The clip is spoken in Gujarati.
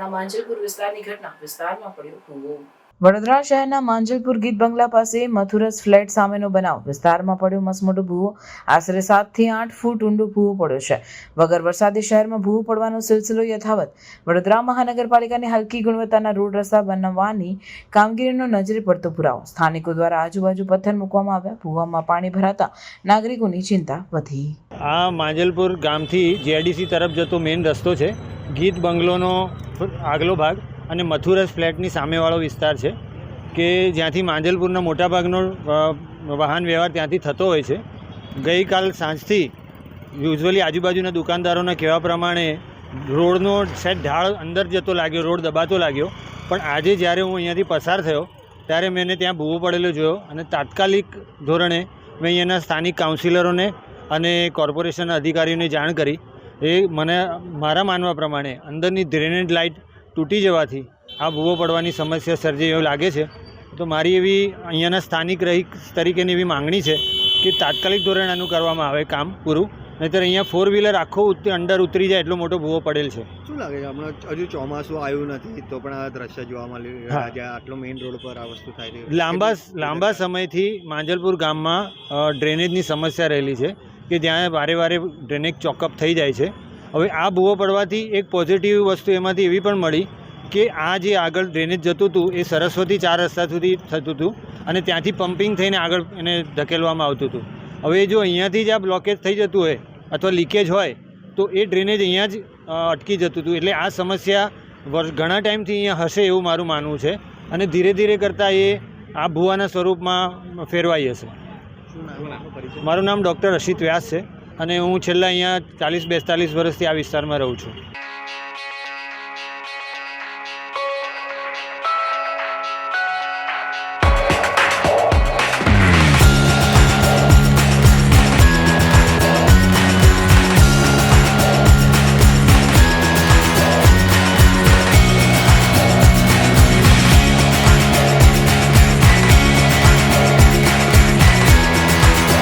શહેરના માંજલપુર વિસ્તારની ઘટના. વિસ્તારમાં પડ્યો ભૂવો વડોદરા શહેરના માંજલપુર ગીત બંગલા પાસે મથુરસ ફ્લેટ સામેનો બનાવ. વિસ્તારમાં પડ્યો મસમોટો ભૂવો. આશરે સાતથી આઠ ફૂટ ઊંડો ભૂવો પડ્યો છે. વગર વરસાદી શહેરમાં ભૂવો પડવાનો સિલસિલો યથાવત. વડોદરા મહાનગરપાલિકાની હલકી ગુણવત્તાના રોડ રસ્તા બનાવવાની કામગીરીનો નજરે પડતો પુરાવો. સ્થાનિકો દ્વારા આજુબાજુ પથ્થર મૂકવામાં આવ્યા. ભૂવામાં પાણી ભરાતા નાગરિકોની ચિંતા વધી. આ માંજલપુર ગામથી જેડીસી તરફ જતો મેઇન રસ્તો છે. ગીત બંગલોનો આગલો ભાગ અને મથુરસ ફ્લેટની સામેવાળો વિસ્તાર છે કે જ્યાંથી માંજલપુરના મોટાભાગનો વાહન વ્યવહાર ત્યાંથી થતો હોય છે. ગઈકાલ સાંજથી યુઝવલી આજુબાજુના દુકાનદારોના કહેવા પ્રમાણે રોડનો સેટ ઢાળ અંદર જતો લાગ્યો, રોડ દબાતો લાગ્યો. પણ આજે જ્યારે હું અહીંયાથી પસાર થયો, ત્યારે મેં એને ત્યાં ભૂવો પડેલો જોયો અને તાત્કાલિક ધોરણે મેં અહીંયાના સ્થાનિક કાઉન્સિલરોને અને કોર્પોરેશનના અધિકારીઓને જાણ કરી એ મને મારા માનવા પ્રમાણે અંદરની ડ્રેનેજ લાઇટ તૂટી જવાથી આ ભૂવો પડવાની સમસ્યા સર્જી એવું લાગે છે. તો મારી એવી અહીંયાના સ્થાનિક રહી તરીકેની એવી માંગણી છે કે તાત્કાલિક ધોરણે આનું કરવામાં આવે કામ પૂરું. નહીંતર અહીંયા ફોર વ્હીલર આખો અંડર અંદર ઉતરી જાય એટલો મોટો ભૂવો પડેલ છે. શું લાગે છે? હમણાં હજુ ચોમાસું આવ્યું નથી તો પણ આ દ્રશ્ય જોવા મળી. છે આટલો મેઇન રોડ પર આ વસ્તુ થાય લાંબા લાંબા સમયથી માંજલપુર ગામમાં ડ્રેનેજની સમસ્યા રહેલી છે. કે જ્યાં વારે વારે ડ્રેનેજ ચોકઅપ થઈ જાય છે. હવે આ ભૂવો પડવાથી એક પોઝિટિવ વસ્તુ એમાંથી એવી પણ મળી કે આ જે આગળ ડ્રેનેજ જતું હતું એ સરસ્વતી ચાર રસ્તા સુધી થતું હતું અને ત્યાંથી પમ્પિંગ થઈને આગળ એને ધકેલવામાં આવતું હતું. હવે જો અહીંયાથી જ આ બ્લોકેજ થઈ જતું હોય અથવા લીકેજ હોય તો એ ડ્રેનેજ અહીંયા જ અટકી જતું હતું. એટલે આ સમસ્યા વર્ષ ઘણા ટાઈમથી અહીંયા હશે એવું મારું માનવું છે અને ધીરે ધીરે કરતાં એ આ ભૂવાના સ્વરૂપમાં ફેરવાઈ હશે. મારું નામ ડૉક્ટર અશિત વ્યાસ છે અને હું છેલ્લા અહીંયા ચાલીસ બેતાલીસ વર્ષથી આ વિસ્તારમાં રહું છું.